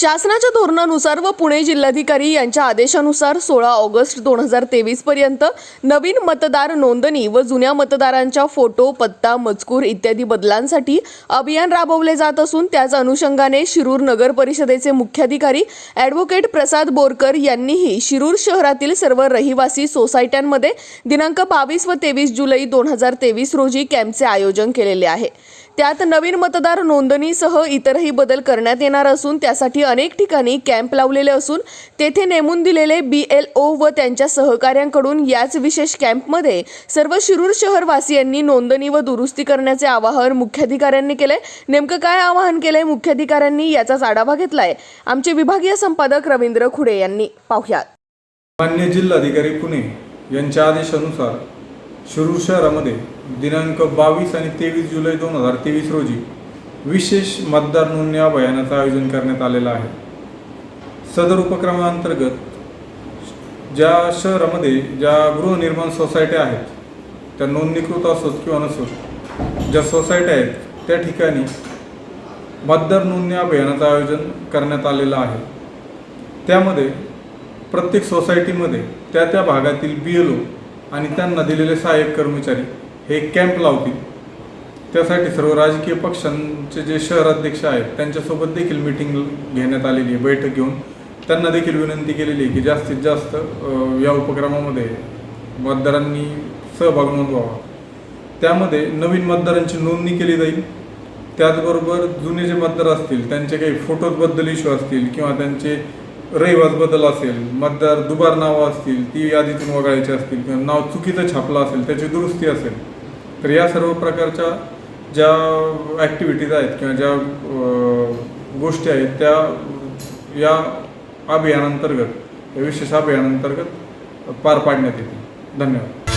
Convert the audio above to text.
शासनाच्या धोरणानुसार व पुणे जिल्हाधिकारी यांच्या आदेशानुसार सोळा ऑगस्ट दोन हजार तेवीस पर्यंत नवीन मतदार नोंदणी व जुन्या मतदारांच्या फोटो पत्ता मजकूर इत्यादी बदलांसाठी अभियान राबवले जात असून त्याच अनुषंगाने शिरूर नगर परिषदेचे मुख्याधिकारी ॲडव्होकेट प्रसाद बोरकर यांनीही शिरूर शहरातील सर्व रहिवासी सोसायट्यांमध्ये दिनांक बावीस व तेवीस जुलै दोन हजार तेवीस रोजी कॅम्पचे आयोजन केलेले आहे. त्यात नवीन मतदार नोंदणीसह इतरही बदल करण्यात येणार असून त्यासाठी अनेक ठिकाणी कॅम्प लावलेले असून तेथे नेमून दिलेले बी एल ओ व त्यांच्या सहकाऱ्यांकडून याच विशेष कॅम्पमध्ये सर्व शिरूर शहरवासियांनी नोंदणी व दुरुस्ती करण्याचे आवाहन मुख्याधिकाऱ्यांनी केले. नेमकं काय आवाहन केलंय मुख्याधिकाऱ्यांनी याचाच आढावा घेतलाय. आमचे विभागीय संपादक रवींद्र खुडे यांनी पाहुयात. मान्य जिल्हाधिकारी पुणे यांच्या आदेशानुसार शिरूर शहरामध्ये दिनांक बावीस आणि तेवीस जुलै दोन हजार तेवीस रोजी विशेष मतदार नोंदणी अभियानाचं आयोजन करण्यात आलेलं आहे. सदर उपक्रमाअंतर्गत ज्या शहरामध्ये ज्या गृहनिर्माण सोसायट्या आहेत त्या नोंदणीकृत असोत किंवा नसोत ज्या सोसायट्या आहेत त्या ठिकाणी मतदार नोंदणी अभियानाचं आयोजन करण्यात आलेलं आहे. त्यामध्ये प्रत्येक सोसायटीमध्ये त्या त्या भागातील बी एल ओ आणि त्यांना दिलेले सहाय्यक कर्मचारी हे कॅम्प लावतील. त्यासाठी सर्व राजकीय पक्षांचे जे शहराध्यक्ष आहेत त्यांच्यासोबत देखील मिटिंग घेण्यात आलेली आहे बैठक घेऊन. त्यांना देखील विनंती केलेली आहे की जास्तीत जास्त या उपक्रमामध्ये मतदारांनी सहभाग नोंदवावा. त्यामध्ये नवीन मतदारांची नोंदणी केली जाईल. त्याचबरोबर जुने जे मतदार असतील त्यांचे काही फोटोजबद्दल इश्यू असतील किंवा त्यांचे रहिवासबद्दल असेल मतदार दुबार नावं असतील ती यादीतून वगळायची असतील किंवा नाव चुकीचं छापलं असेल त्याची दुरुस्ती असेल तर या सर्व प्रकारच्या ज्या ॲक्टिव्हिटीज आहेत किंवा ज्या गोष्टी आहेत त्या या अभियानांतर्गत या विशेष अभियानांतर्गत पार पाडण्यात येतील. धन्यवाद.